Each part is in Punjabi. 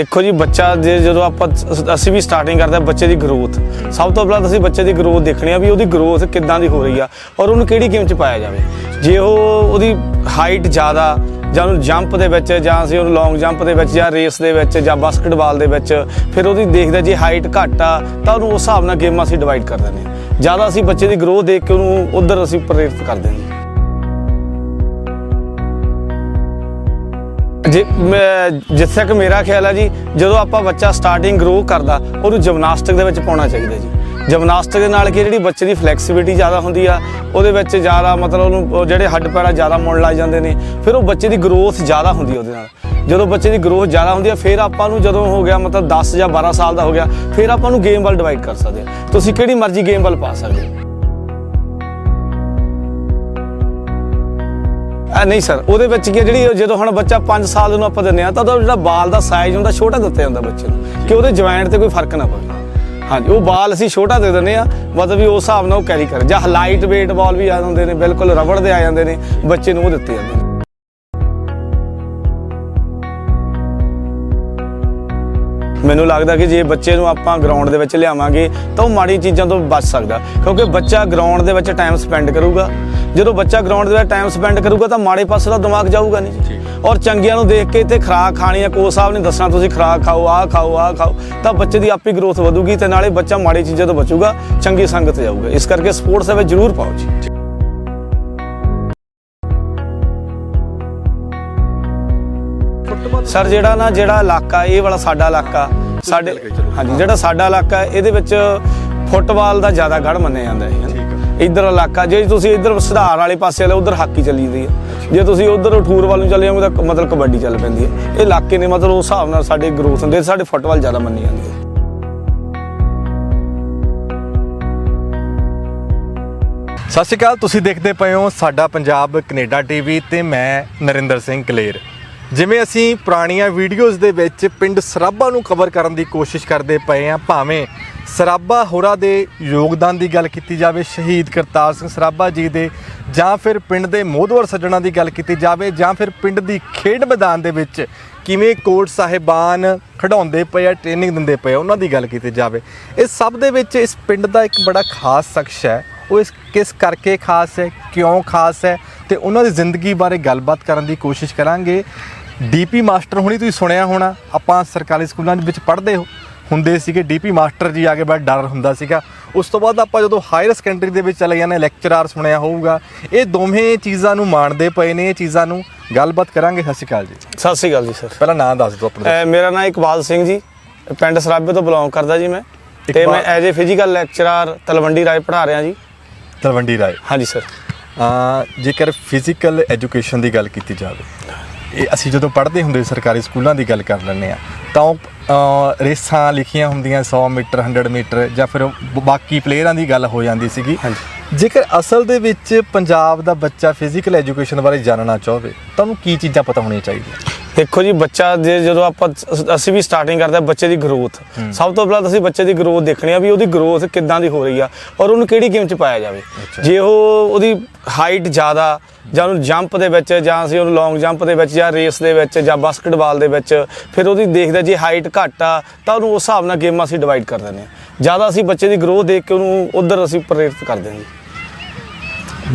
ਦੇਖੋ ਜੀ, ਬੱਚਾ ਜੇ ਜਦੋਂ ਆਪਾਂ ਅਸੀਂ ਵੀ ਸਟਾਰਟਿੰਗ ਕਰਦੇ ਆ ਬੱਚੇ ਦੀ ਗਰੋਥ ਸਭ ਤੋਂ ਪਹਿਲਾਂ ਤਾਂ ਅਸੀਂ ਬੱਚੇ ਦੀ ਗਰੋਥ ਦੇਖਣੀ ਆ ਵੀ ਉਹਦੀ ਗਰੋਥ ਕਿੱਦਾਂ ਦੀ ਹੋ ਰਹੀ ਆ ਔਰ ਉਹਨੂੰ ਕਿਹੜੀ ਗੇਮ 'ਚ ਪਾਇਆ ਜਾਵੇ। ਜੇ ਉਹ ਉਹਦੀ ਹਾਈਟ ਜ਼ਿਆਦਾ ਜਾਂ ਉਹਨੂੰ ਜੰਪ ਦੇ ਵਿੱਚ ਜਾਂ ਅਸੀਂ ਉਹਨੂੰ ਲੌਂਗ ਜੰਪ ਦੇ ਵਿੱਚ ਜਾਂ ਰੇਸ ਦੇ ਵਿੱਚ ਜਾਂ ਬਾਸਕਟਬਾਲ ਦੇ ਵਿੱਚ ਫਿਰ ਉਹਦੀ ਦੇਖਦੇ ਜੇ ਹਾਈਟ ਘੱਟ ਆ ਤਾਂ ਉਹਨੂੰ ਉਸ ਹਿਸਾਬ ਨਾਲ ਗੇਮਾਂ ਅਸੀਂ ਡਿਵਾਈਡ ਕਰ ਦਿੰਦੇ ਹਾਂ। ਜ਼ਿਆਦਾ ਅਸੀਂ ਬੱਚੇ ਦੀ ਗਰੋਥ ਦੇਖ ਕੇ ਉਹਨੂੰ ਉਧਰ ਅਸੀਂ ਪ੍ਰੇਰਿਤ ਕਰਦੇ ਹਾਂ। ਜਿੱਥੇ ਤੱਕ ਮੇਰਾ ਖਿਆਲ ਹੈ ਜੀ, ਜਦੋਂ ਆਪਾਂ ਬੱਚਾ ਸਟਾਰਟਿੰਗ ਗਰੋ ਕਰਦਾ, ਉਹਨੂੰ ਜਿਮਨਾਸਟਿਕ ਦੇ ਵਿੱਚ ਪਾਉਣਾ ਚਾਹੀਦਾ ਜੀ। ਜਿਮਨਾਸਟਿਕ ਦੇ ਨਾਲ ਕੀ ਜਿਹੜੀ ਬੱਚੇ ਦੀ ਫਲੈਕਸੀਬਿਲਿਟੀ ਜ਼ਿਆਦਾ ਹੁੰਦੀ ਆ, ਉਹਦੇ ਵਿੱਚ ਜ਼ਿਆਦਾ ਮਤਲਬ ਉਹਨੂੰ, ਉਹ ਜਿਹੜੇ ਹੱਡ ਪੈਰਾ ਜ਼ਿਆਦਾ ਮੁੜਨ ਲੱਗ ਜਾਂਦੇ ਨੇ, ਫਿਰ ਉਹ ਬੱਚੇ ਦੀ ਗਰੋਥ ਜ਼ਿਆਦਾ ਹੁੰਦੀ ਉਹਦੇ ਨਾਲ। ਜਦੋਂ ਬੱਚੇ ਦੀ ਗਰੋਥ ਜ਼ਿਆਦਾ ਹੁੰਦੀ ਆ, ਫਿਰ ਆਪਾਂ ਨੂੰ ਜਦੋਂ ਹੋ ਗਿਆ ਮਤਲਬ 10 ਜਾਂ 12 ਸਾਲ ਦਾ ਹੋ ਗਿਆ, ਫਿਰ ਆਪਾਂ ਨੂੰ ਗੇਮ ਵੱਲ ਡਿਵਾਈਡ ਕਰ ਸਕਦੇ ਆ। ਤੁਸੀਂ ਕਿਹੜੀ ਮਰਜ਼ੀ ਗੇਮ ਵੱਲ ਪਾ ਸਕਦੇ ਹੋ। ਆ ਨਹੀਂ ਸਰ ਉਹਦੇ ਵਿੱਚ ਕੀ ਆ, ਜਿਹੜੀ ਜਦੋਂ ਹੁਣ ਬੱਚਾ 5 ਸਾਲ ਨੂੰ ਆਪਾਂ ਦਿੰਦੇ ਆ ਤਾਂ ਉਹਦਾ ਜਿਹੜਾ ਬਾਲ ਦਾ ਸਾਈਜ਼ ਹੁੰਦਾ ਛੋਟਾ ਦਿੱਤਾ ਜਾਂਦਾ ਬੱਚੇ ਨੂੰ ਕਿ ਉਹਦੇ ਜੁਆਇੰਟ ਤੇ ਕੋਈ ਫ਼ਰਕ ਨਾ ਪਵੇ। ਹਾਂਜੀ ਉਹ ਬਾਲ ਅਸੀਂ ਛੋਟਾ ਦੇ ਦਿੰਦੇ ਆ ਮਤਲਬ ਵੀ ਉਸ ਹਿਸਾਬ ਨਾਲ ਉਹ ਕੈਰੀ ਕਰ। ਜਾਂ ਲਾਈਟ weight ਬਾਲ ਵੀ ਆ ਜਾਂਦੇ ਨੇ ਬਿਲਕੁਲ ਰਬੜ ਦੇ ਆ ਜਾਂਦੇ ਨੇ ਬੱਚੇ ਨੂੰ ਉਹ ਦਿੱਤੇ ਜਾਂਦੇ ਨੇ। ਮੈਨੂੰ ਲੱਗਦਾ ਕਿ ਜੇ ਬੱਚੇ ਨੂੰ ਆਪਾਂ ਗਰਾਊਂਡ ਦੇ ਵਿੱਚ ਲਿਆਵਾਂਗੇ ਤਾਂ ਉਹ ਮਾੜੀ ਚੀਜ਼ਾਂ ਤੋਂ ਬਚ ਸਕਦਾ। ਕਿਉਂਕਿ ਬੱਚਾ ਗਰਾਊਂਡ ਦੇ ਵਿੱਚ ਟਾਈਮ ਸਪੈਂਡ ਕਰੂਗਾ। ਜਦੋਂ ਬੱਚਾ ਗਰਾਊਂਡ ਦੇ ਵਿੱਚ ਟਾਈਮ ਸਪੈਂਡ ਕਰੂਗਾ ਤਾਂ ਮਾੜੇ ਪਾਸੇ ਦਾ ਦਿਮਾਗ ਜਾਊਗਾ ਨਹੀਂ ਔਰ ਚੰਗਿਆਂ ਨੂੰ ਦੇਖ ਕੇ ਤੇ ਖਰਾਕ ਖਾਣੀ ਆ ਕੋਚ ਸਾਹਿਬ ਨੇ ਦੱਸਣਾ ਤੁਸੀਂ ਖਰਾਕ ਖਾਓ ਆਹ ਖਾਓ ਆਹ ਖਾਓ ਤਾਂ ਬੱਚੇ ਦੀ ਆਪੀ ਗਰੋਥ ਵਧੂਗੀ ਤੇ ਨਾਲੇ ਬੱਚਾ ਮਾੜੀ ਚੀਜ਼ਾਂ ਤੋਂ ਬਚੂਗਾ ਚੰਗੀ ਸੰਗਤ ਜਾਊਗਾ। ਇਸ ਕਰਕੇ ਸਪੋਰਟਸ ਦੇ ਵਿੱਚ ਜ਼ਰੂਰ ਪਾਓ ਜੀ। ਸਰ ਜਿਹੜਾ ਨਾ ਜਿਹੜਾ ਇਲਾਕਾ ਇਹ ਵਾਲਾ ਸਾਡਾ ਇਲਾਕਾ ਸਾਡੇ ਹਾਂਜੀ ਜਿਹੜਾ ਸਾਡਾ ਇਲਾਕਾ ਇਹਦੇ ਵਿੱਚ ਫੁੱਟਬਾਲ ਦਾ ਜ਼ਿਆਦਾ ਗੜ ਮੰਨਿਆ ਜਾਂਦਾ ਹੈ। ਇੱਧਰ ਇਲਾਕਾ ਜੇ ਤੁਸੀਂ ਇੱਧਰ ਸੁਧਾਰ ਵਾਲੇ ਪਾਸੇ ਵਾਲੇ ਉਧਰ ਹਾਕੀ ਚੱਲੀ ਜਾਂਦੀ ਹੈ। ਜੇ ਤੁਸੀਂ ਉਧਰ ਠੂਰ ਵੱਲ ਨੂੰ ਚੱਲੇ ਜਾਓਗੇ ਤਾਂ ਮਤਲਬ ਕਬੱਡੀ ਚੱਲ ਪੈਂਦੀ ਹੈ। ਇਹ ਇਲਾਕੇ ਨੇ ਮਤਲਬ ਉਸ ਹਿਸਾਬ ਨਾਲ ਸਾਡੇ ਗਰੋਥ ਹੁੰਦੇ ਸਾਡੇ ਫੁੱਟਬਾਲ ਜ਼ਿਆਦਾ ਮੰਨੀ ਜਾਂਦੀ ਹੈ। ਸਤਿ ਸ਼੍ਰੀ ਅਕਾਲ ਤੁਸੀਂ ਦੇਖਦੇ ਪਏ ਹੋ ਸਾਡਾ ਪੰਜਾਬ ਕੈਨੇਡਾ ਟੀਵੀ ਤੇ ਮੈਂ ਨਰਿੰਦਰ ਸਿੰਘ ਕਲੇਰ। ਜਿਵੇਂ ਅਸੀਂ ਪੁਰਾਣੀਆਂ ਵੀਡੀਓਜ਼ ਦੇ ਵਿੱਚ ਪਿੰਡ ਸਰਾਬਾ ਨੂੰ ਕਵਰ ਕਰਨ ਦੀ ਕੋਸ਼ਿਸ਼ ਕਰਦੇ ਪਏ ਆ ਭਾਵੇਂ ਸਰਾਬਾ ਹੋਰਾਂ ਦੇ ਯੋਗਦਾਨ ਦੀ ਗੱਲ ਕੀਤੀ ਜਾਵੇ, ਸ਼ਹੀਦ ਕਰਤਾਰ ਸਿੰਘ ਸਰਾਬਾ ਜੀ ਦੇ, ਜਾਂ ਫਿਰ ਪਿੰਡ ਦੇ ਮੋਹਦਵਰ ਸੱਜਣਾ ਦੀ ਗੱਲ ਕੀਤੀ ਜਾਵੇ, ਜਾਂ ਫਿਰ ਪਿੰਡ ਦੀ ਖੇਡ ਮੈਦਾਨ ਦੇ ਵਿੱਚ ਕਿਵੇਂ ਕੋਟ ਸਾਹਿਬਾਨ ਖਿਡਾਉਂਦੇ ਪਏ ਆ ਟ੍ਰੇਨਿੰਗ ਦਿੰਦੇ ਪਏ ਆ, ਉਹਨਾਂ ਦੀ ਗੱਲ ਕੀਤੀ ਜਾਵੇ। ਇਸ ਸਭ ਦੇ ਵਿੱਚ ਇਸ ਪਿੰਡ ਦਾ ਇੱਕ ਬੜਾ ਖਾਸ ਸ਼ਖਸ ਹੈ। ਉਹ ਇਸ ਕਿਸ ਕਰਕੇ ਖਾਸ ਹੈ, ਕਿਉਂ ਖਾਸ ਹੈ, ਤੇ ਉਹਨਾਂ ਦੀ ਜ਼ਿੰਦਗੀ ਬਾਰੇ ਗੱਲਬਾਤ ਕਰਨ ਦੀ ਕੋਸ਼ਿਸ਼ ਕਰਾਂਗੇ। ਡੀਪੀ ਮਾਸਟਰ ਹੁਣੀ ਤੁਸੀਂ ਸੁਣਿਆ ਹੋਣਾ ਆਪਾਂ ਸਰਕਾਰੀ ਸਕੂਲਾਂ ਦੇ ਵਿੱਚ ਪੜ੍ਹਦੇ ਹੋ ਹੁੰਦੇ ਸੀਗੇ ਡੀਪੀ ਮਾਸਟਰ ਜੀ ਆ ਕੇ ਬੜਾ ਡਰ ਹੁੰਦਾ ਸੀਗਾ। ਉਸ ਤੋਂ ਬਾਅਦ ਆਪਾਂ ਜਦੋਂ ਹਾਇਰ ਸੈਕੰਡਰੀ ਦੇ ਵਿੱਚ ਚਲੇ ਜਾਂਦੇ ਲੈਕਚਰਰ ਸੁਣਿਆ ਹੋਊਗਾ ਇਹ ਦੋਵੇਂ ਚੀਜ਼ਾਂ ਨੂੰ ਮਾਣਦੇ ਪਏ ਨੇ ਇਹ ਚੀਜ਼ਾਂ ਨੂੰ ਗੱਲਬਾਤ ਕਰਾਂਗੇ। ਸਤਿ ਸ਼੍ਰੀ ਅਕਾਲ ਜੀ। ਸਤਿ ਸ੍ਰੀ ਅਕਾਲ ਜੀ ਸਰ। ਪਹਿਲਾਂ ਨਾਂ ਦੱਸ ਦਿਓ ਆਪਣਾ ਮੇਰਾ ਨਾਮ ਇਕਬਾਲ ਸਿੰਘ ਜੀ ਪਿੰਡ ਸਰਾਬੇ ਤੋਂ ਬਿਲੋਂਗ ਕਰਦਾ ਜੀ ਮੈਂ। ਤੇ ਮੈਂ as a physical lecturer Talwandi Rai ਪੜ੍ਹਾ ਰਿਹਾ ਜੀ। ਤਲਵੰਡੀ ਰਾਏ। ਹਾਂਜੀ ਸਰ। ਜੇਕਰ ਫਿਜ਼ੀਕਲ ਐਜੂਕੇਸ਼ਨ ਦੀ ਗੱਲ ਕੀਤੀ ਜਾਵੇ ਅਸੀਂ ਜਦੋਂ ਪੜ੍ਹਦੇ ਹੁੰਦੇ ਸਰਕਾਰੀ ਸਕੂਲਾਂ ਦੀ ਗੱਲ ਕਰ ਲੈਂਦੇ ਆ ਤਾਂ ਉਹ ਰੇਸਾਂ ਲਿਖੀਆਂ ਹੁੰਦੀਆਂ 100 ਮੀਟਰ 100 ਮੀਟਰ ਜਾਂ ਫਿਰ ਬਾਕੀ ਪਲੇਅਰਾਂ ਦੀ ਗੱਲ ਹੋ ਜਾਂਦੀ ਸੀਗੀ ਹਾਂਜੀ। ਜੇਕਰ ਅਸਲ ਦੇ ਵਿੱਚ ਪੰਜਾਬ ਦਾ ਬੱਚਾ ਫਿਜ਼ੀਕਲ ਐਜੂਕੇਸ਼ਨ ਬਾਰੇ ਜਾਣਨਾ ਚਾਹਵੇ ਤਾਂ ਉਹਨੂੰ ਕੀ ਚੀਜ਼ਾਂ ਪਤਾ ਹੋਣੀਆਂ ਚਾਹੀਦੀਆਂ ਦੇਖੋ ਜੀ ਬੱਚਾ ਜੇ ਜਦੋਂ ਆਪਾਂ ਅਸੀਂ ਵੀ ਸਟਾਰਟਿੰਗ ਕਰਦੇ ਆ ਬੱਚੇ ਦੀ ਗਰੋਥ ਸਭ ਤੋਂ ਪਹਿਲਾਂ ਅਸੀਂ ਬੱਚੇ ਦੀ ਗਰੋਥ ਦੇਖਣੀ ਆ ਵੀ ਉਹਦੀ ਗਰੋਥ ਕਿੱਦਾਂ ਦੀ ਹੋ ਰਹੀ ਆ ਔਰ ਉਹਨੂੰ ਕਿਹੜੀ ਗੇਮ 'ਚ ਪਾਇਆ ਜਾਵੇ। ਜੇ ਉਹ ਉਹਦੀ ਹਾਈਟ ਜ਼ਿਆਦਾ ਜਾਂ ਉਹਨੂੰ ਜੰਪ ਦੇ ਵਿੱਚ ਜਾਂ ਅਸੀਂ ਉਹਨੂੰ ਲੌਂਗ ਜੰਪ ਦੇ ਵਿੱਚ ਜਾਂ ਰੇਸ ਦੇ ਵਿੱਚ ਜਾਂ ਬਾਸਕਟਬਾਲ ਦੇ ਵਿੱਚ ਫਿਰ ਉਹਦੀ ਦੇਖਦੇ ਜੇ ਹਾਈਟ ਘੱਟ ਆ ਤਾਂ ਉਹਨੂੰ ਉਸ ਹਿਸਾਬ ਨਾਲ ਗੇਮਾਂ ਅਸੀਂ ਡਿਵਾਈਡ ਕਰ ਦਿੰਦੇ ਆ ਜ਼ਿਆਦਾ ਅਸੀਂ ਬੱਚੇ ਦੀ ਗਰੋਥ ਦੇਖ ਕੇ ਉਹਨੂੰ ਉਧਰ ਅਸੀਂ ਪ੍ਰੇਰਿਤ ਕਰਦੇ ਹਾਂ। ਜੀ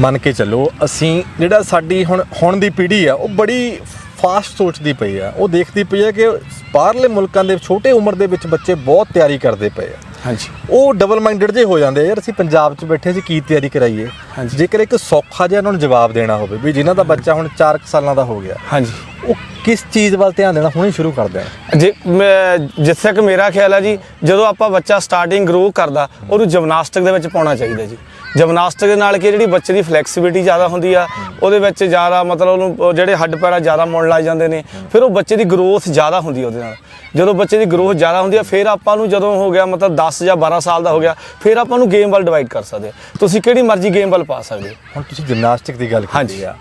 ਮੰਨ ਕੇ ਚੱਲੋ ਅਸੀਂ ਜਿਹੜਾ ਸਾਡੀ ਹੁਣ ਹੁਣ ਦੀ ਪੀੜ੍ਹੀ ਆ ਉਹ ਬੜੀ ਫਾਸਟ ਸੋਚਦੀ ਪਈ ਆ। ਉਹ ਦੇਖਦੀ ਪਈ ਆ ਕਿ ਬਾਹਰਲੇ ਮੁਲਕਾਂ ਦੇ ਛੋਟੇ ਉਮਰ ਦੇ ਵਿੱਚ ਬੱਚੇ ਬਹੁਤ ਤਿਆਰੀ ਕਰਦੇ ਪਏ ਆ। ਹਾਂਜੀ। ਉਹ ਡਬਲ ਮਾਈਂਡਡ ਜੇ ਹੋ ਜਾਂਦੇ ਯਾਰ ਅਸੀਂ ਪੰਜਾਬ 'ਚ ਬੈਠੇ ਸੀ ਕੀ ਤਿਆਰੀ ਕਰਾਈਏ? ਹਾਂਜੀ। ਜੇਕਰ ਇੱਕ ਸੌਖਾ ਜਿਹਾ ਉਹਨਾਂ ਨੂੰ ਜਵਾਬ ਦੇਣਾ ਹੋਵੇ ਵੀ ਜਿਨ੍ਹਾਂ ਦਾ ਬੱਚਾ ਹੁਣ 4 ਸਾਲਾਂ ਦਾ ਹੋ ਗਿਆ ਹਾਂਜੀ। ਉਹ ਕਿਸ ਚੀਜ਼ ਵੱਲ ਧਿਆਨ ਦੇਣਾ? ਹੁਣੇ ਸ਼ੁਰੂ ਕਰ ਦੇਣਾ। ਜੇ ਮੈਂ ਜਿੱਥੇ ਤੱਕ ਮੇਰਾ ਖਿਆਲ ਹੈ ਜੀ ਜਦੋਂ ਆਪਾਂ ਬੱਚਾ ਸਟਾਰਟਿੰਗ ਗਰੋ ਕਰਦਾ ਉਹਨੂੰ ਜਿਮਨਾਸਟਿਕ ਦੇ ਵਿੱਚ ਪਾਉਣਾ ਚਾਹੀਦਾ ਜੀ। ਜਿਮਨਾਸਟਿਕ ਦੇ ਨਾਲ ਕੀ ਜਿਹੜੀ ਬੱਚੇ ਦੀ ਫਲੈਕਸੀਬਿਲਿਟੀ ਜ਼ਿਆਦਾ ਹੁੰਦੀ ਆ ਉਹਦੇ ਵਿੱਚ ਜ਼ਿਆਦਾ ਮਤਲਬ ਉਹਨੂੰ ਉਹ ਜਿਹੜੇ ਹੱਡ ਪੈਰਾ ਜ਼ਿਆਦਾ ਮੁੜਨ ਲੱਗ ਜਾਂਦੇ ਨੇ ਫਿਰ ਉਹ ਬੱਚੇ ਦੀ ਗਰੋਥ ਜ਼ਿਆਦਾ ਹੁੰਦੀ ਆ ਉਹਦੇ ਨਾਲ। ਜਦੋਂ ਬੱਚੇ ਦੀ ਗਰੋਥ ਜ਼ਿਆਦਾ ਹੁੰਦੀ ਆ ਫਿਰ ਆਪਾਂ ਨੂੰ ਜਦੋਂ ਹੋ ਗਿਆ ਮਤਲਬ 10 ਜਾਂ 12 ਸਾਲ ਦਾ ਹੋ ਗਿਆ ਫਿਰ ਆਪਾਂ ਨੂੰ ਗੇਮ ਵੱਲ ਡਿਵਾਈਡ ਕਰ ਸਕਦੇ ਤੁਸੀਂ ਕਿਹੜੀ ਮਰਜ਼ੀ ਗੇਮ ਵੱਲ ਪਾ ਸਕਦੇ ਹੋ। ਹੁਣ ਤੁਸੀਂ ਜਿਮਨਾਸਟਿਕ ਦੀ ਗੱਲ ਕੀਤੀ ਹਾਂਜੀ। ਆ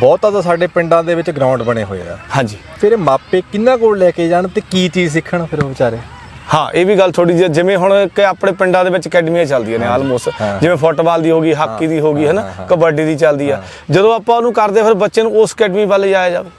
ਬਹੁਤਾ ਤਾਂ ਸਾਡੇ ਪਿੰਡਾਂ ਦੇ ਵਿੱਚ ਗਰਾਊਂਡ ਬਣੇ ਹੋਏ ਆ। ਹਾਂਜੀ। ਫਿਰ ਮਾਪੇ ਕਿੰਨਾ ਕੋਲ ਲੈ ਕੇ ਜਾਣ ਤੇ ਕੀ ਚੀਜ਼ ਸਿੱਖਣ ਫਿਰ ਉਹ ਵਿਚਾਰੇ? ਹਾਂ ਇਹ ਵੀ ਗੱਲ ਥੋੜੀ ਜਿਹੀ ਜਿਵੇਂ ਹੁਣ ਕਿ ਆਪਣੇ ਪਿੰਡਾਂ ਦੇ ਵਿੱਚ ਅਕੈਡਮੀਆਂ ਚੱਲਦੀਆਂ ਨੇ ਆਲਮੋਸਟ ਹਾਂ। ਜਿਵੇਂ ਫੁੱਟਬਾਲ ਦੀ ਹੋਗੀ ਹਾਕੀ ਦੀ ਹੋਗੀ ਹੈ ਨਾ ਹਾਂ, ਹਾਂ। ਕਬੱਡੀ ਦੀ ਚੱਲਦੀ ਆ ਜਦੋਂ ਆਪਾਂ ਉਹਨੂੰ ਕਰਦੇ ਫਿਰ ਬੱਚੇ ਨੂੰ ਉਸ ਅਕੈਡਮੀ ਵੱਲ ਜਾਇਆ ਜਾਵੇ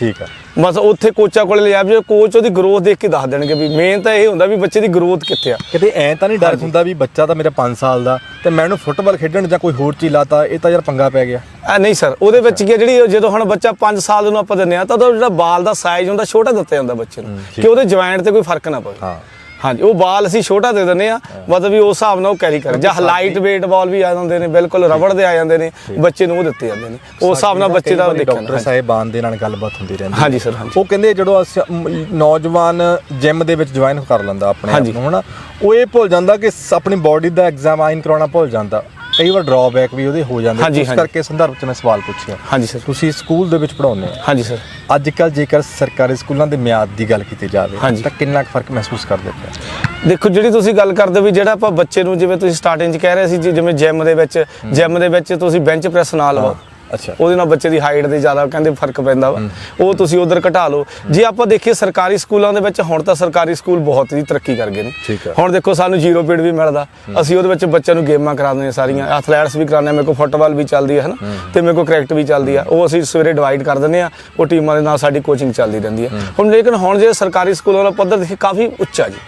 ਠੀਕ ਆ। ਬਸ ਉੱਥੇ ਕੋਚਾਂ ਕੋਲੇ ਲਿਆ ਵੀ ਕੋਚ ਉਹਦੀ ਗਰੋਥ ਦੇਖ ਕੇ ਦੱਸ ਦੇਣਗੇ ਵੀ ਮੇਨ ਤਾਂ ਇਹ ਹੁੰਦਾ ਵੀ ਬੱਚੇ ਦੀ ਗਰੋਥ ਕਿੱਥੇ ਆ। ਕਿਤੇ ਐ ਤਾਂ ਨਹੀਂ ਡਰ ਹੁੰਦਾ ਵੀ ਬੱਚਾ ਤਾਂ ਮੇਰਾ 5 ਸਾਲ ਦਾ ਤੇ ਮੈਂ ਉਹਨੂੰ ਫੁੱਟਬਾਲ ਖੇਡਣ ਜਾਂ ਕੋਈ ਹੋਰ ਚੀਜ਼ ਲਾਤਾ ਇਹ ਤਾਂ ਯਾਰ ਪੰਗਾ ਪੈ ਗਿਆ। ਆ ਨਹੀਂ ਸਰ ਉਹਦੇ ਵਿੱਚ ਕੀ ਆ, ਜਿਹੜੀ ਜਦੋਂ ਹੁਣ ਬੱਚਾ 5 ਸਾਲ ਨੂੰ ਆਪਾਂ ਦਿੰਦੇ ਆ ਤਾਂ ਉਹਦਾ ਜਿਹੜਾ ਬਾਲ ਦਾ ਸਾਈਜ਼ ਹੁੰਦਾ ਛੋਟਾ ਦਿੱਤਾ ਜਾਂਦਾ ਬੱਚੇ ਨੂੰ। ਕਿ ਉਹਦੇ ਜੁਆਇੰਟ ਤੇ ਕੋਈ ਫ਼ਰਕ ਨਾ ਪਵੇ। ਹਾਂ। ਹਾਂਜੀ ਉਹ ਬਾਲ ਅਸੀਂ ਛੋਟਾ ਦੇ ਦਿੰਦੇ ਆ ਮਤਲਬ ਵੀ ਉਸ ਹਿਸਾਬ ਨਾਲ ਉਹ ਕੈਰੀ ਕਰ। ਜਾਂ ਲਾਈਟ weight ਬਾਲ ਵੀ ਆ ਜਾਂਦੇ ਨੇ ਬਿਲਕੁਲ ਰਬੜ ਦੇ ਆ ਜਾਂਦੇ ਨੇ ਬੱਚੇ ਨੂੰ ਉਹ ਦਿੱਤੇ ਜਾਂਦੇ ਨੇ। ਉਸ ਹਿਸਾਬ ਨਾਲ ਬੱਚੇ ਦਾ ਦੇਖਣਾ ਡਾਕਟਰ ਸਾਹਿਬਾਨ ਦੇ ਨਾਲ ਗੱਲਬਾਤ ਹੁੰਦੀ ਰਹਿੰਦੀ ਹਾਂਜੀ ਸਰ ਹਾਂਜੀ। ਉਹ ਕਹਿੰਦੇ ਜਦੋਂ ਨੌਜਵਾਨ ਜਿਮ ਦੇ ਵਿੱਚ ਜੁਆਇਨ ਕਰ ਲੈਂਦਾ ਆਪਣੇ ਆਪ। ਨੂੰ ਹਨਾ ਉਹ ਇਹ ਭੁੱਲ ਜਾਂਦਾ ਕਿ ਆਪਣੀ ਬਾਡੀ ਦਾ ਐਗਜ਼ਾਮਾਈਨ ਕਰਾਉਣਾ ਭੁੱਲ ਜਾਂਦਾ। ਕਈ ਵਾਰ ਡਰਾਬੈਕ ਵੀ ਉਹਦੇ ਹੋ ਜਾਂਦੇ ਹਾਂਜੀ। ਕਰਕੇ ਸੰਦਰਭ ਚ ਮੈਂ ਸਵਾਲ ਪੁੱਛਿਆ। ਹਾਂਜੀ ਸਰ। ਤੁਸੀਂ ਸਕੂਲ ਦੇ ਵਿੱਚ ਪੜਾਉਂਦੇ ਆ ਹਾਂਜੀ ਸਰ। ਅੱਜ ਕੱਲ ਜੇਕਰ ਸਰਕਾਰੀ ਸਕੂਲਾਂ ਦੇ ਮਿਆਦ ਦੀ ਗੱਲ ਕੀਤੀ ਜਾਵੇ। ਤਾਂ ਕਿੰਨਾ ਕੁ ਫ਼ਰਕ ਮਹਿਸੂਸ ਕਰਦੇ ਪਏ ਦੇਖੋ ਜਿਹੜੀ ਤੁਸੀਂ ਗੱਲ ਕਰਦੇ ਹੋ ਵੀ ਜਿਹੜਾ ਆਪਾਂ ਬੱਚੇ ਨੂੰ ਜਿਵੇਂ ਤੁਸੀਂ ਸਟਾਰਟਿੰਗ 'ਚ ਕਹਿ ਰਹੇ ਸੀ ਜਿਵੇਂ ਜਿਮ ਦੇ ਵਿੱਚ ਜਿਮ ਦੇ ਵਿੱਚ ਤੁਸੀਂ ਬੈਂਚ ਪ੍ਰੈਸ ਨਾ ਲਵਾਓ ਅੱਛਾ। ਉਹਦੇ ਨਾਲ ਬੱਚੇ ਦੀ ਹਾਈਟ ਦੇ ਜ਼ਿਆਦਾ ਕਹਿੰਦੇ ਫ਼ਰਕ ਪੈਂਦਾ ਵਾ। ਉਹ ਤੁਸੀਂ ਉਧਰ ਘਟਾ ਲਓ। ਜੇ ਆਪਾਂ ਦੇਖੀਏ ਸਰਕਾਰੀ ਸਕੂਲਾਂ ਦੇ ਵਿੱਚ ਹੁਣ ਤਾਂ ਸਰਕਾਰੀ ਸਕੂਲ ਬਹੁਤ ਹੀ ਤਰੱਕੀ ਕਰ ਗਏ ਨੇ। ਹੁਣ ਦੇਖੋ ਸਾਨੂੰ ਜ਼ੀਰੋ ਪੀਰੀਅਡ ਵੀ ਮਿਲਦਾ। ਅਸੀਂ ਉਹਦੇ ਵਿੱਚ ਬੱਚਿਆਂ ਨੂੰ ਗੇਮਾਂ ਕਰਾਉਂਦੇ ਹਾਂ ਸਾਰੀਆਂ। ਐਥਲੈਟਸ ਵੀ ਕਰਾਉਂਦੇ ਹਾਂ। ਮੇਰੇ ਕੋਲ ਫੁੱਟਬਾਲ ਵੀ ਚੱਲਦੀ ਹੈ ਹਨਾ? ਤੇ ਮੇਰੇ ਕੋਲ ਕ੍ਰਿਕਟ ਵੀ ਚੱਲਦੀ ਆ। ਉਹ ਅਸੀਂ ਸਵੇਰੇ ਡਿਵਾਈਡ ਕਰ ਦਿੰਦੇ ਆ ਉਹ ਟੀਮਾਂ ਦੇ ਨਾਲ ਸਾਡੀ ਕੋਚਿੰਗ ਚੱਲਦੀ ਰਹਿੰਦੀ ਹੈ। ਹੁਣ ਲੇਕਿਨ ਹੁਣ ਜੇ ਸਰਕਾਰੀ ਸਕੂਲਾਂ ਦਾ ਪੱਧਰ ਦੇਖੇ ਕਾਫੀ ਉੱਚਾ ਜੀ।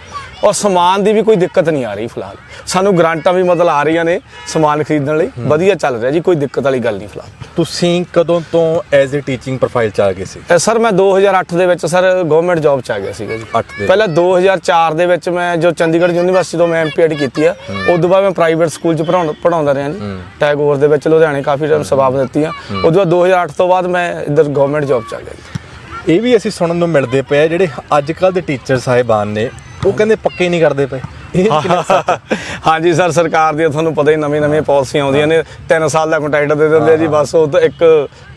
ਔਰ ਸਮਾਨ ਦੀ ਵੀ ਕੋਈ ਦਿੱਕਤ ਨਹੀਂ ਆ ਰਹੀ ਫਿਲਹਾਲ ਸਾਨੂੰ ਗ੍ਰਾਂਟਾਂ ਵੀ ਮਤਲਬ ਆ ਰਹੀਆਂ ਨੇ ਸਮਾਨ ਖਰੀਦਣ ਲਈ ਵਧੀਆ ਚੱਲ ਰਿਹਾ ਜੀ ਕੋਈ ਦਿੱਕਤ ਵਾਲੀ ਗੱਲ ਨਹੀਂ ਫਿਲਹਾਲ ਤੁਸੀਂ ਕਦੋਂ ਤੋਂ ਐਜ਼ ਅ ਟੀਚਿੰਗ ਪ੍ਰੋਫਾਈਲ ਚ ਆ ਗਏ ਸੀ ਅ, ਸਰ ਮੈਂ 2008 ਦੇ ਵਿੱਚ ਸਰ ਗਵਰਨਮੈਂਟ ਜੌਬ ਚ ਆ ਗਿਆ ਸੀਗਾ ਜੀ ਅੱਠ ਦੇ ਪਹਿਲਾਂ 2004 ਦੇ ਵਿੱਚ ਮੈਂ ਜੋ ਚੰਡੀਗੜ੍ਹ ਯੂਨੀਵਰਸਿਟੀ ਤੋਂ ਮੈਂ ਐਮਪੀਐਡ ਕੀਤੀ ਆ ਉਸ ਤੋਂ ਬਾਅਦ ਮੈਂ ਪ੍ਰਾਈਵੇਟ ਸਕੂਲ ਚ ਪੜਾਉਣ ਪੜਾਉਂਦਾ ਰਿਹਾ ਜੀ ਟੈਗੋਰ ਦੇ ਵਿੱਚ ਲੁਧਿਆਣੇ ਕਾਫੀ ਟਾਈਮ ਸਵਾਬ ਦਿੱਤੀ ਆ ਉਸ ਤੋਂ ਬਾਅਦ 2008 ਤੋਂ ਬਾਅਦ ਮੈਂ ਇੱਧਰ ਗਵਰਨਮੈਂਟ ਜੌਬ ਚ ਆ ਗਿਆ ਜੀ ਇਹ ਵੀ ਅਸੀਂ ਸੁਣਨ ਨੂੰ ਮਿਲਦੇ ਪਏ ਆ ਜਿਹੜੇ ਅੱਜ ਕੱਲ ਦੇ ਟੀਚਰ ਸਾਹਿਬਾਨ ਨੇ ਉਹ ਕਹਿੰਦੇ ਪੱਕੇ ਨਹੀਂ ਕਰਦੇ ਪਏ? ਹਾਂਜੀ ਸਰ ਸਰਕਾਰ ਦੀਆਂ ਤੁਹਾਨੂੰ ਪਤਾ ਹੀ ਨਵੀਆਂ ਨਵੀਆਂ ਪਾਲਿਸੀਆਂ ਆਉਂਦੀਆਂ ਨੇ। 3 ਸਾਲ ਦਾ ਕੰਟਰੈਕਟ ਦੇ ਦਿੰਦੇ ਆ ਜੀ ਬਸ ਉਹ ਤਾਂ ਇੱਕ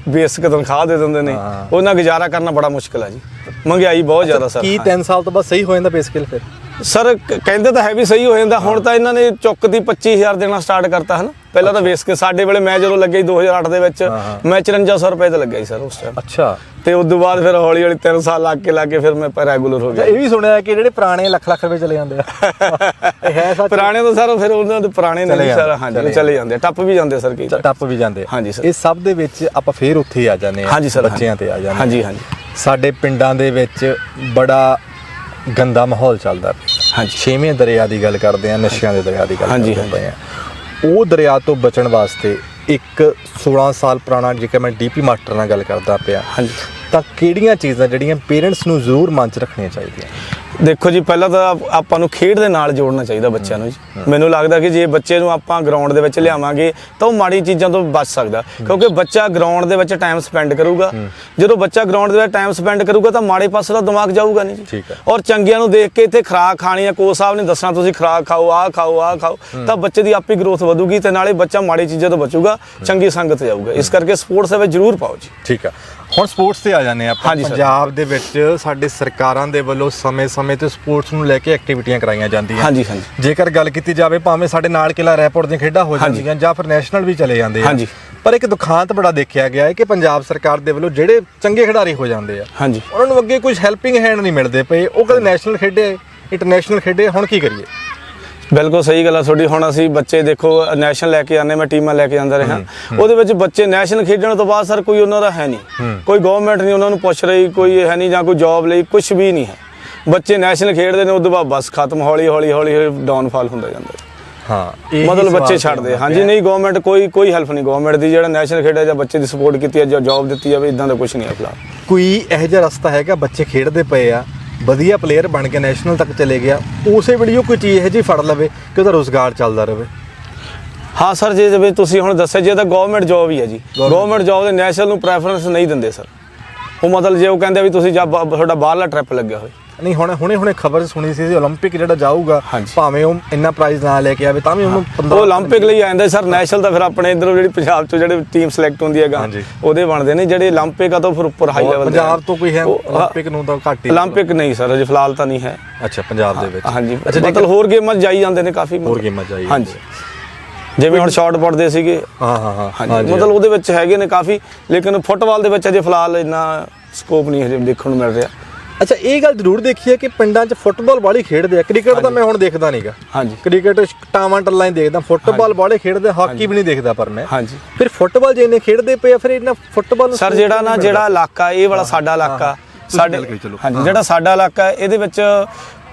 ਬੇਸਿਕ ਤਨਖਾਹ ਦੇ ਦਿੰਦੇ ਨੇ। ਉਹਨਾਂ ਗੁਜ਼ਾਰਾ ਕਰਨਾ ਬੜਾ ਮੁਸ਼ਕਲ ਹੈ ਜੀ। ਮਹਿੰਗਾਈ ਬਹੁਤ ਜ਼ਿਆਦਾ ਸਰ। ਕੀ 3 ਸਾਲ ਤੋਂ ਬਾਅਦ ਸਹੀ ਹੋ ਜਾਂਦਾ ਪੇ ਸਕੇਲ ਫਿਰ? ਸਰ ਕ- ਕਹਿੰਦੇ ਤਾਂ ਹੈ ਵੀ ਸਹੀ ਹੋ ਜਾਂਦਾ। ਹੁਣ ਤਾਂ ਇਹਨਾਂ ਨੇ ਚੁੱਕ ਦੀ 25000 ਦੇਣਾ ਸਟਾਰਟ ਕਰਤਾ ਹਨ? ਪਹਿਲਾਂ ਤਾਂ ਵੇਸ ਕੇ ਸਾਡੇ ਵੇਲੇ ਮੈਂ ਜਦੋਂ ਲੱਗਿਆ ਸੀ 2008 ਦੇ ਵਿੱਚ। ਮੈਂ 5400 ਰੁਪਏ ਤੇ ਲੱਗਿਆ ਸੀ ਸਰ ਉਸ ਟਾਈਮ ਅੱਛਾ। ਤੇ ਉਸ ਤੋਂ ਬਾਅਦ ਫਿਰ ਹੌਲੀ ਹੌਲੀ 3 ਸਾਲ ਲੱਗ ਕੇ ਲੱਗ ਕੇ ਫਿਰ ਮੈਂ ਰੈਗੂਲਰ ਹੋ ਗਿਆ। ਇਹ ਵੀ ਸੁਣਿਆ ਕਿ ਜਿਹੜੇ ਪੁਰਾਣੇ ਲੱਖ ਲੱਖ ਰੁਪਏ ਚਲੇ ਜਾਂਦੇ ਆ। ਇਹ ਹੈ ਸੱਚ? ਪੁਰਾਣੇ ਤਾਂ ਸਰ ਫਿਰ ਉਹਨਾਂ ਦੇ ਪੁਰਾਣੇ ਨਹੀਂ ਸਰ ਹਾਂਜੀ ਚਲੇ ਜਾਂਦੇ। ਟੱਪ ਵੀ ਜਾਂਦੇ ਸਰ ਚ- ਟੱਪ ਵੀ ਜਾਂਦੇ। ਹਾਂਜੀ ਸਰ। ਇਹ ਸਭ ਦੇ ਵਿੱਚ ਆਪਾਂ ਫੇਰ ਉੱਥੇ ਆ ਜਾਂਦੇ ਆ ਬੱਚਿਆਂ ਤੇ ਆ ਜਾਂਦੇ ਹਾਂਜੀ ਹਾਂਜੀ। ਸਾਡੇ ਪਿੰਡਾਂ ਦੇ ਵਿੱਚ ਬੜਾ ਗੰਦਾ ਮਾਹੌਲ ਚੱਲਦਾ ਪਿਆ। ਹਾਂਜੀ। ਛੇਵੇਂ ਦਰਿਆ ਦੀ ਗੱਲ ਕਰਦੇ ਆ ਨਸ਼ਿਆਂ ਦੇ ਦਰਿਆ ਦੀ ਗੱਲ ਹਾਂਜੀ, ਕਰਦੇ ਆ ਉਹ ਦਰਿਆ ਤੋਂ ਬਚਣ ਵਾਸਤੇ ਇੱਕ 16 ਸਾਲ ਪੁਰਾਣਾ ਜੇਕਰ ਮੈਂ ਡੀਪੀ ਮਾਸਟਰ ਨਾਲ ਗੱਲ ਕਰਦਾ ਪਿਆ ਹਾਂਜੀ। ਤਾਂ ਕਿਹੜੀਆਂ ਚੀਜ਼ਾਂ ਜਿਹੜੀਆਂ ਪੇਰੈਂਟਸ ਨੂੰ ਜ਼ਰੂਰ ਮਨ 'ਚ ਰੱਖਣੀਆਂ ਚਾਹੀਦੀਆਂ? ਦੇਖੋ ਜੀ ਪਹਿਲਾਂ ਤਾਂ ਆਪ- ਨੂੰ ਖੇਡ ਦੇ ਨਾਲ ਜੋੜਨਾ ਚਾਹੀਦਾ ਬੱਚਿਆਂ ਨੂੰ ਜੀ। ਮੈਨੂੰ ਲੱਗਦਾ ਕਿ ਜੇ ਬੱਚੇ ਨੂੰ ਆਪਾਂ ਗਰਾਊਂਡ ਦੇ ਵਿੱਚ ਲਿਆਵਾਂਗੇ ਤਾਂ ਉਹ ਮਾੜੀ ਚੀਜ਼ਾਂ ਤੋਂ ਬਚ ਸਕਦਾ। ਕਿਉਂਕਿ ਬੱਚਾ ਗਰਾਊਂਡ ਦੇ ਵਿੱਚ ਟਾਈਮ ਸਪੈਂਡ ਕਰੂਗਾ। ਜਦੋਂ ਬੱਚਾ ਗਰਾਊਂਡ ਦੇ ਵਿੱਚ ਟਾਈਮ ਸਪੈਂਡ ਕਰੂਗਾ ਤਾਂ ਮਾੜੇ ਪਾਸੇ ਦਾ ਦਿਮਾਗ ਜਾਊਗਾ ਨਹੀਂ ਜੀ। ਔਰ ਚੰਗਿਆਂ ਨੂੰ ਦੇਖ ਕੇ ਇੱਥੇ ਖਰਾਕ ਖਾਣੀ ਆ। ਕੋਚ ਸਾਹਿਬ ਨੇ ਦੱਸਣਾ ਤੁਸੀਂ ਖਰਾਕ ਖਾਓ ਆਹ ਖਾਓ ਆਹ ਖਾਓ ਤਾਂ ਬੱਚੇ ਦੀ ਆਪੀ ਗਰੋਥ ਵਧੂਗੀ ਤੇ ਨਾਲੇ ਬੱਚਾ ਮਾੜੀ ਚੀਜ਼ਾਂ ਤੋਂ ਬਚੂਗਾ ਚੰਗੀ ਸੰਗਤ ਜਾਊਗਾ। ਇਸ ਕਰਕੇ ਸਪੋਰਟਸ ਵਿੱਚ ਜ਼ਰੂਰ ਪਾਓ ਜੀ। ਠੀਕ ਆ। ਹੁਣ ਸਪੋਰਟਸ ਤੇ ਆ ਜਾਂਦੇ ਆ ਆਪਾਂ। ਹਾਂਜੀ ਸਰ। ਪੰਜਾਬ ਦੇ ਵਿੱਚ ਸਾਡੇ ਸਰਕਾਰਾਂ ਦੇ ਵੱਲੋਂ ਸਮੇਂ-ਸਮੇਂ ਤੇ ਸਪੋਰਟਸ ਨੂੰ ਲੈ ਕੇ ਐਕਟੀਵਿਟੀਆਂ ਕਰਾਈਆਂ ਜਾਂਦੀਆਂ। ਹਾਂਜੀ ਹਾਂਜੀ। ਜੇਕਰ ਗੱਲ ਕੀਤੀ ਜਾਵੇ ਭਾਵੇਂ ਸਾਡੇ ਨਾਲ ਕਿਲਾ ਰੈਪੋਰਟ ਦੀਆਂ ਖੇਡਾਂ ਹੋ ਹਾਂਜੀ। ਜਾਂਦੀਆਂ ਜਾਂ ਫਿਰ ਨੈਸ਼ਨਲ ਵੀ ਚਲੇ ਜਾਂਦੇ ਆ। ਹਾਂਜੀ। ਪਰ ਇੱਕ ਦੁਖਾਂਤ ਬੜਾ ਦੇਖਿਆ ਗਿਆ ਹੈ ਕਿ ਪੰਜਾਬ ਸਰਕਾਰ ਦੇ ਵੱਲੋਂ ਜਿਹੜੇ ਚੰਗੇ ਖਿਡਾਰੀ ਹੋ ਜਾਂਦੇ ਆ ਹਾਂਜੀ। ਉਹਨਾਂ ਨੂੰ ਅੱਗੇ ਕੁਝ ਹੈਲਪਿੰਗ ਹੈਂਡ ਨਹੀਂ ਮਿਲਦੇ ਪਏ। ਉਹ ਕਦੇ ਨੈਸ਼ਨਲ ਖੇਡੇ ਇੰਟਰਨੈਸ਼ਨਲ ਖੇਡੇ ਹੁਣ ਕੀ ਕਰੀਏ? ਬਿਲਕੁਲ ਸਹੀ ਗੱਲ ਆ ਤੁਹਾਡੀ। ਹੁਣ ਅਸੀਂ ਬੱਚੇ ਦੇਖੋ ਨੈਸ਼ਨਲ ਲੈ ਕੇ ਜਾਂਦੇ ਮੈਂ ਟੀਮਾਂ ਲੈ ਕੇ ਜਾਂਦਾ ਰਿਹਾ। ਉਹਦੇ ਵਿੱਚ ਬੱਚੇ ਨੈਸ਼ਨਲ ਖੇਡਣ ਤੋਂ ਬਾਅਦ ਸਰ ਕੋਈ ਉਹਨਾਂ ਦਾ ਹੈ ਨਹੀਂ। ਕੋਈ ਗਵਰਨਮੈਂਟ ਨਹੀਂ ਉਹਨਾਂ ਨੂੰ ਪੁੱਛ ਰਹੀ ਕੋਈ ਹੈ ਨਹੀਂ ਜਾਂ ਕੋਈ ਜੌਬ ਲਈ ਕੁਝ ਵੀ ਨਹੀਂ ਹੈ। ਬੱਚੇ ਨੈਸ਼ਨਲ ਖੇਡਦੇ ਨੇ ਉਦੋਂ ਬਾਅਦ ਬਸ ਖਤਮ ਹੌਲੀ ਹੌਲੀ ਹੌਲੀ ਡਾਊਨਫਾਲ ਹੁੰਦਾ ਜਾਂਦਾ। ਹਾਂ ਮਤਲਬ ਬੱਚੇ ਛੱਡਦੇ। ਹਾਂਜੀ। ਨਹੀਂ ਗਵਰਨਮੈਂਟ ਕੋਈ ਕੋਈ ਹੈਲਪ ਨਹੀਂ। ਗਵਰਨਮੈਂਟ ਦੀ ਜਿਹੜਾ ਨੈਸ਼ਨਲ ਖੇਡਿਆ ਜਾਂ ਬੱਚੇ ਦੀ ਸਪੋਰਟ ਕੀਤੀ ਹੈ ਜਾਂ ਜੌਬ ਦਿੱਤੀ ਜਾਵੇ ਇਦਾਂ ਦਾ ਕੁਝ ਨਹੀਂ ਹੈ ਫਿਲਹਾਲ। ਕੋਈ ਇਹੋ ਜਿਹਾ ਰਸਤਾ ਹੈਗਾ? ਬੱਚੇ ਖੇਡਦੇ ਪਏ ਆ ਵਧੀਆ ਪਲੇਅਰ ਬਣ ਕੇ ਨੈਸ਼ਨਲ ਤੱਕ ਚਲੇ ਗਿਆ ਉਸੇ ਵੇਲੇ ਉਹ ਕੋਈ ਚੀਜ਼ ਇਹੋ ਜਿਹੀ ਫੜ ਲਵੇ ਕਿ ਉਹਦਾ ਰੋਜ਼ਗਾਰ ਚੱਲਦਾ ਰਹੇ ਹਾਂ ਸਰ ਜੇ ਜਿਵੇਂ ਤੁਸੀਂ ਹੁਣ ਦੱਸਿਆ ਜੇ ਤਾਂ ਗਵਰਨਮੈਂਟ ਜੌਬ ਹੀ ਹੈ ਜੀ। ਗਵਰਨਮੈਂਟ ਜੌਬ ਦੇ ਨੈਸ਼ਨਲ ਨੂੰ ਪ੍ਰੈਫਰੈਂਸ ਨਹੀਂ ਦਿੰਦੇ ਸਰ ਉਹ ਮਤਲਬ ਜੇ ਉਹ ਕਹਿੰਦੇ ਵੀ ਤੁਸੀਂ ਜਾਂ ਬ- ਤੁਹਾਡਾ ਬਾਹਰਲਾ ਟ੍ਰਿਪ ਲੱਗਿਆ ਹੋਵੇ ਨਹੀਂ ਹੁਣ ਹੁਣੇ ਹੁਣੇ ਖਬਰ ਸੁਣੀ ਸੀ ਕਿ 올림픽 ਜਿਹੜਾ ਜਾਊਗਾ ਹਾਂਜੀ। ਭਾਵੇਂ ਉਹ ਇੰਨਾ ਪ੍ਰਾਈਜ਼ ਨਾ ਲੈ ਕੇ ਆਵੇ ਤਾਂ ਵੀ ਉਹਨੂੰ 15 ਉਹ 올림픽 ਲਈ ਆਂਦੇ ਸਰ ਨੈਸ਼ਨਲ ਤਾਂ ਫਿਰ ਆਪਣੇ ਇਧਰੋਂ ਜਿਹੜੀ ਪੰਜਾਬ ਚੋਂ ਜਿਹੜੇ ਟੀਮ ਸਿਲੈਕਟ ਹੁੰਦੀ ਹੈਗਾ ਹਾਂਜੀ। ਉਹਦੇ ਬਣਦੇ ਨੇ ਜਿਹੜੇ 올림픽 ਆ ਤਾਂ ਫਿਰ ਉੱਪਰ ਹਾਈ ਲੈਵਲ ਪੰਜਾਬ ਤੋਂ ਕੋਈ ਹੈ 올림픽 ਨੂੰ ਤਾਂ ਘੱਟ ਹੀ 올림픽 ਨਹੀਂ ਸਰ ਅਜੇ ਫਿਲਹਾਲ ਤਾਂ ਨਹੀਂ ਹੈ ਅੱਛਾ ਪੰਜਾਬ ਦੇ ਵਿੱਚ ਹਾਂਜੀ ਅੱਛਾ ਮਤਲਬ ਹੋਰ ਗੇਮਾਂ 'ਚ ਜਾਈ ਜਾਂਦੇ ਨੇ ਕਾਫੀ ਹੋਰ ਗੇਮਾਂ ਜਾਈ ਹਾਂਜੀ ਜਿਵੇਂ ਹੁਣ ਸ਼ਾਰਟ ਪੁੱਟ ਦੇ ਸੀਗੇ। ਹਾਂ ਹਾਂ ਹਾਂ ਮਤਲਬ ਉਹਦੇ ਵਿੱਚ ਹੈਗੇ ਨੇ ਕਾਫੀ ਲੇਕਿਨ ਫੁੱਟਬਾਲ ਦੇ ਵਿੱਚ ਅਜੇ ਫਿਲਹਾਲ ਇੰਨਾ ਸਕੋਪ ਨਹੀਂ ਹਜੇ ਦੇਖਣ ਨੂੰ ਮਿਲ ਰਿਹਾ। ਅੱਛਾ ਇਹ ਗੱਲ ਜ਼ਰੂਰ ਦੇਖੀ ਹੈ ਕਿ ਪਿੰਡਾਂ 'ਚ ਫੁੱਟਬਾਲ ਵਾਲੀ ਖੇਡਦੇ ਆ। ਕ੍ਰਿਕਟ ਤਾਂ ਮੈਂ ਹੁਣ ਦੇਖਦਾ ਨਹੀਂਗਾ ਹਾਂਜੀ। ਕ੍ਰਿਕਟ ਟਾਵਾਂ ਟੱਲਾਂ ਹੀ ਦੇਖਦਾ ਫੁੱਟਬਾਲ ਵਾਲੇ ਖੇਡਦੇ ਹਾਕੀ ਵੀ ਨਹੀਂ ਦੇਖਦਾ ਪਰ ਮੈਂ। ਹਾਂਜੀ। ਫਿਰ ਫੁੱਟਬਾਲ ਜੇ ਇਹਨੇ ਖੇਡਦੇ ਪਏ ਫਿਰ ਇਹਨਾਂ ਫੁੱਟਬਾਲ ਸਰ ਜਿਹੜਾ ਨਾ ਜਿਹੜਾ ਇਲਾਕਾ ਇਹ ਵਾਲਾ ਸਾਡਾ ਇਲਾਕਾ ਸਾਡੇ। ਹਾਂਜੀ ਜਿਹੜਾ ਸਾਡਾ ਇਲਾਕਾ ਇਹਦੇ ਵਿੱਚ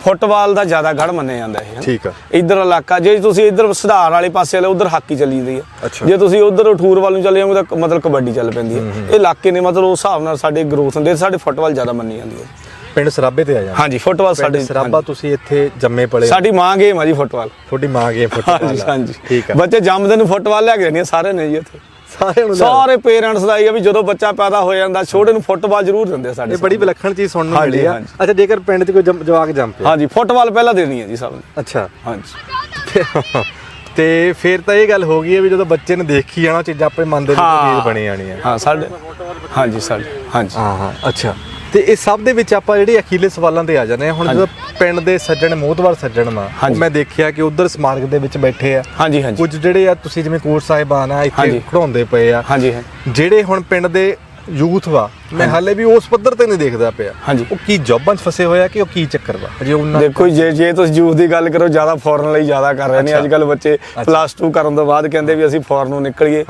ਫੁੱਟਬਾਲ ਦਾ ਜ਼ਿਆਦਾ ਗੜ ਮੰਨਿਆ ਜਾਂਦਾ ਹੈ। ਠੀਕ ਆ। ਇੱਧਰ ਇਲਾਕਾ ਜੇ ਤੁਸੀਂ ਇੱਧਰ ਸੁਧਾਰ ਵਾਲੇ ਪਾਸੇ ਵਾਲੇ ਉਧਰ ਹਾਕੀ ਚੱਲੀ ਜਾਂਦੀ। ਹੈ ਜੇ ਤੁਸੀਂ ਉਧਰ ਠੂਰ ਵੱਲ ਨੂੰ ਚਲੇ ਜਾਓਗੇ ਤਾਂ ਮਤਲਬ ਕਬੱਡੀ ਚੱਲ ਪੈਂਦੀ ਹੈ ਇਹ ਇਲਾਕੇ ਨੇ ਮਤਲਬ ਉਸ ਹਿਸਾਬ ਨਾਲ ਸਾਡੇ ਗਰੋਥ ਹੁੰਦੇ ਸਾਡੇ ਫੁੱਟਬਾਲ ਜ਼ਿਆਦਾ ਮੰਨੀ ਜਾਂਦੀ ਹੈ ਪਿੰਡ ਸਰਾਬੇ ਤੇ ਆ ਜਾਂਦਾ? ਹਾਂਜੀ ਫੁੱਟਬਾਲ ਸਾਡੇ ਸਰਾਬਾ ਤੁਸੀਂ ਇੱਥੇ ਜੰਮੇ ਪਲੇ ਸਾਡੀ ਮਾਂ ਗੇਮ ਆ ਜੀ ਫੁੱਟਬਾਲ। ਤੁਹਾਡੀ ਮਾਂ ਗੇਮ ਫੁੱਟਬਾਲ। ਹਾਂਜੀ ਠੀਕ ਆ। ਬੱਚੇ ਜੰਮਦੇ ਨੂੰ ਫੁੱਟਬਾਲ ਲੈ ਕੇ ਜਾਂਦੇ ਸਾਰੇ ਨੇ ਜੀ ਇੱਥੇ। ਸਾਰਿਆਂ ਨੂੰ ਲਿਆ। ਸਾਰੇ ਪੇਰੈਂਟਸ ਦਾ ਇਹ ਆ ਵੀ ਜਦੋਂ ਬੱਚਾ ਪੈਦਾ ਹੋ ਜਾਂਦਾ ਛੋਟੇ ਨੂੰ ਫੁੱਟਬਾਲ ਜ਼ਰੂਰ ਦਿੰਦੇ ਆ ਸਾਡੇ ਇਹ ਬੜੀ ਵਿਲੱਖਣ ਚੀਜ਼ ਸੁਣਨ ਨੂੰ ਮਿਲੀ ਆ। ਹਾਂਜੀ। ਅੱਛਾ ਜੇਕਰ ਪਿੰਡ 'ਚ ਕੋਈ ਜਮ- ਜਵਾਕ ਜੰਮ ਪਿਆ। ਹਾਂਜੀ ਫੁੱਟਬਾਲ ਪਹਿਲਾਂ ਦੇਣੀ ਹੈ ਜੀ ਸਭ ਨੇ। ਅੱਛਾ। ਹਾਂਜੀ। ਤੇ ਫਿਰ ਤਾਂ ਇਹ ਗੱਲ ਹੋ ਗਈ ਹੈ ਵੀ ਜਦੋਂ ਬੱਚੇ ਨੇ ਦੇਖੀ ਜਾਣਾ ਉਹ ਚੀਜ਼ਾਂ ਆਪਣੇ ਮਨ ਦੇ ਵਿੱਚ ਹਾਂ। ਚੀਜ਼ ਬਣੀ ਜਾਣੀ ਹੈ ਹਾਂ ਸਾਡੇ ਹਾਂਜੀ ਸਾਡੇ ਹਾਂਜੀ। ਹਾਂ ਹਾਂ। ਅੱਛਾ। ਤੇ ਇਹ ਸਭ ਦੇ ਵਿੱਚ ਆਪਾਂ ਜਿਹੜੇ ਅਖੀਲੇ ਸਵਾਲਾਂ ਤੇ ਆ ਜਾਂਦੇ ਹਾਂ। ਹੁਣ ਜਦੋਂ ਪਿੰਡ ਦੇ ਸੱਜਣ ਮੋਹਤਵਾਰ ਸੱਜਣ ਹਾਂਜੀ। ਮੈਂ ਦੇਖਿਆ ਕਿ ਉਧਰ ਸਮਾਰਕ ਦੇ ਵਿੱਚ ਬੈਠੇ ਆ। ਹਾਂਜੀ ਹਾਂਜੀ। ਕੁਝ ਜਿਹੜੇ ਆ ਤੁਸੀਂ ਜਿਵੇਂ ਕੋਟ ਸਾਹਿਬਾਨ ਆ ਇੱਥੇ। ਖੜਾਉਂਦੇ ਪਏ ਆ। ਹਾਂਜੀ ਜਿਹੜੇ ਹੁਣ ਪਿੰਡ ਦੇ ਯੂਥ ਵਾ। ਮੈਂ ਹਾਲੇ ਵੀ ਉਸ ਪੱਧਰ ਤੇ ਨਹੀਂ ਦੇਖਦਾ ਪਿਆ। ਹਾਂਜੀ। ਉਹ ਕੀ ਜੌਬਾਂ 'ਚ ਫਸੇ ਹੋਇਆ ਕਿ ਉਹ ਕੀ ਚੱਕਰ ਵਾ? ਅਜੇ ਉਹਨਾਂ ਦੇਖੋ ਜੇ ਜੇ ਤੁਸੀਂ ਯੂਥ ਦੀ ਗੱਲ ਕਰੋ ਜ਼ਿਆਦਾ ਫੋਰਨ ਲਈ ਜ਼ਿਆਦਾ ਕਰ ਰਹੇ ਨੇ। ਅੱਜ ਕੱਲ ਬੱਚੇ ਪਲੱਸ 2 ਕਰਨ ਤੋਂ ਬਾਅਦ ਕਹਿੰਦੇ ਵੀ ਅਸੀਂ ਫੋਰਨ ਨੂੰ ਨਿਕਲੀਏ।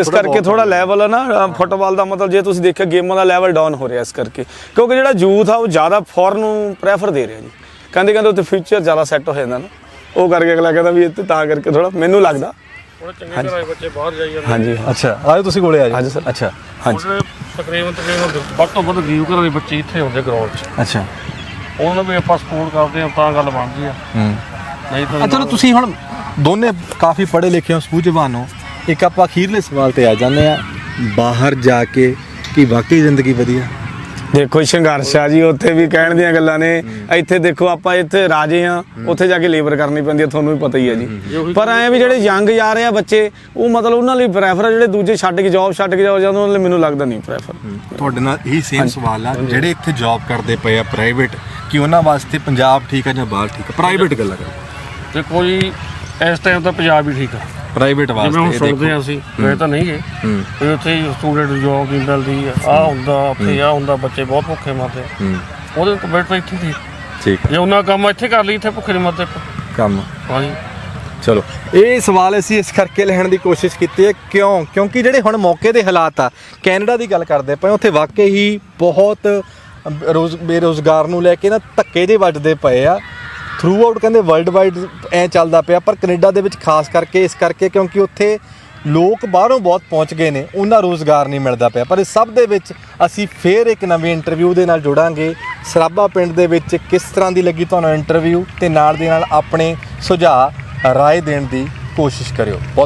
ਇਸ ਕਰਕੇ ਥੋੜਾ ਲੈਵਲ ਹੈ ਨਾ ਫੁੱਟਬਾਲ ਦਾ ਮਤਲਬ ਜੇ ਤੁਸੀਂ ਦੇਖਿਆ ਗੇਮਾਂ ਦਾ ਲੈਵਲ ਡਾਊਨ ਹੋ ਰਿਹਾ ਇਸ ਕਰਕੇ। ਕਿਉਂਕਿ ਜਿਹੜਾ ਯੂਥ ਆ ਉਹ ਜ਼ਿਆਦਾ ਫੋਰਨ ਨੂੰ ਪ੍ਰੈਫਰ ਦੇ ਰਿਹਾ ਜੀ। ਕਹਿੰਦੇ ਕਹਿੰਦੇ ਉੱਥੇ ਫਿਊਚਰ ਜ਼ਿਆਦਾ ਸੈੱਟ ਹੋ ਜਾਂਦਾ ਨਾ। ਉਹ ਕਰਕੇ ਅਗਲਾ ਕਹਿੰਦਾ ਵੀ ਇੱਥੇ ਤਾਂ ਕਰਕੇ ਥੋੜਾ ਮੈਨੂੰ ਲੱਗਦਾ। ਉਹ ਚੰਗੇ ਘਰਾਂ ਦੇ ਬੱਚੇ ਬਾਹਰ ਜਾਈ ਜਾਂਦੇ ਹਾਂਜੀ ਹਾਂ। ਅੱਛਾ। ਆਜੋ ਤੁਸੀਂ ਕੋਲੇ ਆਜੋ। ਹਾਂਜੀ ਸਰ। ਅੱਛਾ। ਹਾਂਜੀ। ਉਹਦੇ ਤਕਰੀਬਨ ਤਕਰੀਬਨ ਵੱਧ ਤੋਂ ਵੱਧ ਗਰੀਬ ਘਰਾਂ ਦੇ ਬੱਚੇ ਇੱਥੇ ਹੁੰਦੇ ਗਰਾਊਂਡ 'ਚ। ਅੱਛਾ। ਉਹਨਾਂ ਨੂੰ ਵੀ ਆਪਾਂ ਸਪੋਰਟ ਕਰਦੇ ਹਾਂ ਤਾਂ ਗੱਲ ਬਣਦੀ ਆ। ਹੂੰ। ਨਹੀਂ ਤਾਂ ਆ ਚਲੋ ਤੁਸੀਂ ਹੁਣ ਦੋਨੇ ਕਾਫੀ ਪੜ੍ਹੇ ਲਿਖੇ ਹੋ ਸੂਝਵਾਨ ਹੋ। ਇੱਕ ਆਪਾਂ ਅਖੀਰਲੇ ਸਵਾਲ ਤੇ ਆ ਜਾਂਦੇ ਆ ਬਾਹਰ ਜਾ ਕੇ ਕੀ ਵਾਕਈ ਜ਼ਿੰਦਗੀ ਵਧੀਆ? ਦੇਖੋ ਸੰਘਰਸ਼ ਆ ਜੀ ਉੱਥੇ ਵੀ ਕਹਿਣ ਦੀਆਂ ਗੱਲਾਂ ਨੇ। ਇੱਥੇ ਦੇਖੋ ਆਪਾਂ ਇੱਥੇ ਰਾਜੇ ਆ ਉੱਥੇ ਜਾ ਕੇ ਲੇਬਰ ਕਰਨੀ ਪੈਂਦੀ ਹੈ ਤੁਹਾਨੂੰ ਵੀ ਪਤਾ ਹੀ ਹੈ ਜੀ ਪਰ ਐ ਵੀ ਜਿਹੜੇ ਯੰਗ ਜਾ ਰਹੇ ਆ ਬੱਚੇ ਉਹ ਮਤਲਬ ਉਹਨਾਂ ਲਈ ਪ੍ਰੈਫਰ ਆ ਜਿਹੜੇ ਦੂਜੇ ਛੱਡ ਕੇ ਜੌਬ ਛੱਡ ਕੇ ਜਾਓ ਜਾਂਦੇ ਉਹਨਾਂ ਲਈ ਮੈਨੂੰ ਲੱਗਦਾ ਨਹੀਂ ਪ੍ਰੈਫਰ ਤੁਹਾਡੇ ਨਾਲ ਇਹੀ ਸੇਮ ਸਵਾਲ ਆ ਜਿਹੜੇ ਇੱਥੇ ਜੌਬ ਕਰਦੇ ਪਏ ਆ ਪ੍ਰਾਈਵੇਟ ਕਿ ਉਹਨਾਂ ਵਾਸਤੇ ਪੰਜਾਬ ਠੀਕ ਆ ਜਾਂ ਬਾਹਰ ਠੀਕ ਆ? ਪ੍ਰਾਈਵੇਟ ਗੱਲਾਂ ਕਰ ਦੇਖੋ ਜੀ ਇਸ ਟਾਈਮ ਤਾਂ ਪੰਜਾਬ ਹੀ ਠੀਕ ਆ। ਪ੍ਰਾਈਵੇਟ ਜਿਵੇਂ ਹੁਣ ਵਾਸਤੇ ਸੁਣਦੇ ਆ ਅਸੀਂ ਗਏ ਤਾਂ ਨਹੀਂ ਗਏ ਹੂੰ। ਵੀ ਉੱਥੇ ਸਟੂਡੈਂਟ ਜੋਬ ਨਹੀਂ ਮਿਲਦੀ ਆ ਹੁੰਦਾ ਉੱਥੇ ਆਹ ਹੁੰਦਾ ਬੱਚੇ ਬਹੁਤ ਭੁੱਖੇ ਮਰਦੇ ਆ। ਹੂੰ। ਉਹਦੇ ਤੋਂ ਬੈਠ ਇੱਥੇ ਠੀਕ ਠੀਕ ਜੇ ਉਹਨਾਂ ਕੰਮ ਇੱਥੇ ਕਰ ਲਈ ਇੱਥੇ ਭੁੱਖੇ ਨਹੀਂ ਮਰਦੇ। ਕੰਮ। ਹਾਂਜੀ। ਚਲੋ ਇਹ ਸਵਾਲ ਅਸੀਂ ਇਸ ਕਰਕੇ ਲੈਣ ਦੀ ਕੋਸ਼ਿਸ਼ ਕੀਤੀ ਹੈ ਕਿਉਂ? ਕਿਉਂਕਿ ਜਿਹੜੇ ਹੁਣ ਮੌਕੇ ਦੇ ਹਾਲਾਤ ਆ ਕੈਨੇਡਾ ਦੀ ਗੱਲ ਕਰਦੇ ਪਏ ਉੱਥੇ ਵਾਕਈ ਹੀ ਬਹੁਤ ਰੋਜ਼ ਬੇਰੋਜ਼ਗਾਰ ਨੂੰ ਲੈ ਕੇ ਨਾ ਧੱਕੇ ਜੇ ਵੱਜਦੇ ਪਏ ਆ। ਥਰੂ ਆਊਟ ਕਹਿੰਦੇ ਵਰਲਡ ਵਾਈਡ ਐ ਚੱਲਦਾ ਪਿਆ, ਪਰ ਕੈਨੇਡਾ ਦੇ ਵਿੱਚ ਖਾਸ ਕਰਕੇ, ਇਸ ਕਰਕੇ ਕਿਉਂਕਿ ਉੱਥੇ ਲੋਕ ਬਾਹਰੋਂ ਬਹੁਤ ਪਹੁੰਚ ਗਏ ਨੇ, ਉਹਨਾਂ ਰੋਜ਼ਗਾਰ ਨਹੀਂ ਮਿਲਦਾ ਪਿਆ। ਪਰ ਇਸ ਸਭ ਦੇ ਵਿੱਚ ਅਸੀਂ ਫੇਰ ਇੱਕ ਨਵੇਂ ਇੰਟਰਵਿਊ ਦੇ ਨਾਲ ਜੁੜਾਂਗੇ। ਸਰਾਬਾ ਪਿੰਡ ਦੇ ਵਿੱਚ ਕਿਸ ਤਰ੍ਹਾਂ ਦੀ ਲੱਗੀ ਤੁਹਾਨੂੰ ਇੰਟਰਵਿਊ ਤੇ ਨਾਲ ਦੇ ਨਾਲ ਆਪਣੇ ਸੁਝਾਅ, ਰਾਏ ਦੇਣ ਦੀ ਕੋਸ਼ਿਸ਼ ਕਰਿਓ। ਬਹੁਤ